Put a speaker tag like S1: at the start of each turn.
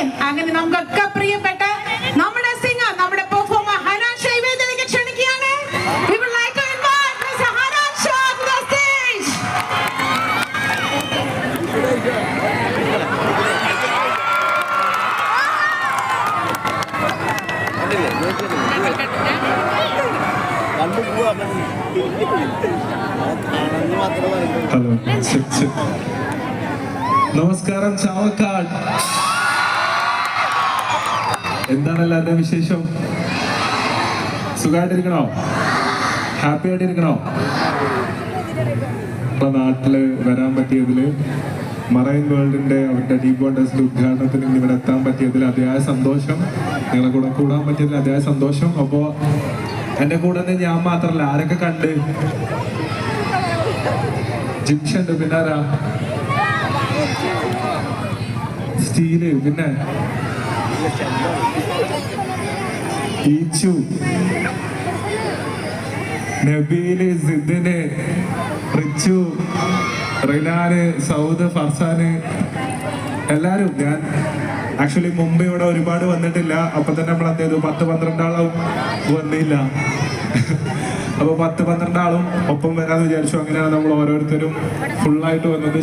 S1: ആമേൻ അങ്ങനെ നമുക്കൊക്കെ പ്രിയപ്പെട്ട നമ്മുടെ സിംഗർ നമ്മുടെ പെർഫോമർ ഹനാൻ ഷൈവേദിലേക്ക് ക്ഷണിക്കുകയാണ്.
S2: ഹലോ നമസ്കാരം like എന്താണ് എല്ലാവരുടെ വിശേഷം? സുഖമായിട്ടിരിക്കണോ ഹാപ്പി ആയിട്ടിരിക്കണോ? ഇപ്പൊ നാട്ടിൽ വരാൻ പറ്റിയതിൽ മറൈൻ വേൾഡിന്റെ അവരുടെ ഡീപ് വാട്ടേഴ്സിന്റെ ഉദ്ഘാടനത്തിന് ഇവിടെ എത്താൻ പറ്റിയതിൽ അതിയായ സന്തോഷം. നിങ്ങളെ കൂടെ കൂടാൻ പറ്റിയതിൽ അതിയായ സന്തോഷം. അപ്പോ എന്റെ കൂടെ ഞാൻ മാത്രല്ല ആരൊക്കെ കണ്ട്? ജിംഷണ്ട് പിന്നെ ആരാ? സ്റ്റീൽ പിന്നെ? ഈച്ചു നബീൽ സിദ്ദിന് റിച്ചു റിനാന് സൗദ് ഫർസാന്. എല്ലാവരും ഞാൻ ആക്ച്വലി മുംബൈ ഇവിടെ ഒരുപാട് വന്നിട്ടില്ല. അപ്പൊ തന്നെ നമ്മൾ എന്ത് ചെയ്തു? പത്ത് പന്ത്രണ്ടാളും വന്നില്ല. അപ്പൊ പത്ത് പന്ത്രണ്ടാളും ഒപ്പം വരാന്ന് വിചാരിച്ചു. അങ്ങനെയാണ് നമ്മൾ ഓരോരുത്തരും ഫുള്ളായിട്ട് വന്നത്.